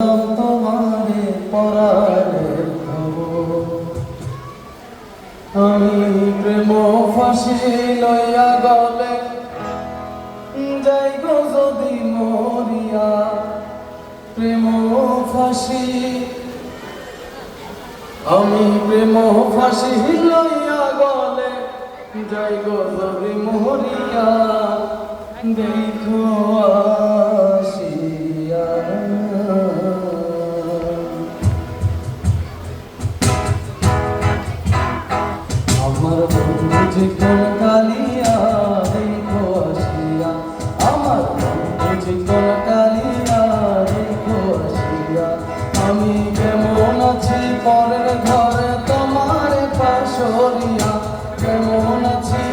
তোমারে আমি প্রেম ফাঁসি লইয়া গলে যাই গো যদি মরিয়া। প্রেম ফাঁসি, আমি প্রেম ফাঁসি লইয়া গলে যাই গো যদি মরিয়া। দেখো বুঝি কোন কালিয়া, দেখো আসিয়া। আমার মন বুঝি কোন কালিয়া, দেখো আসিয়া। আমি কেমন আছি, পরের ঘরে তোমার পাশরিয়া কেমন আছি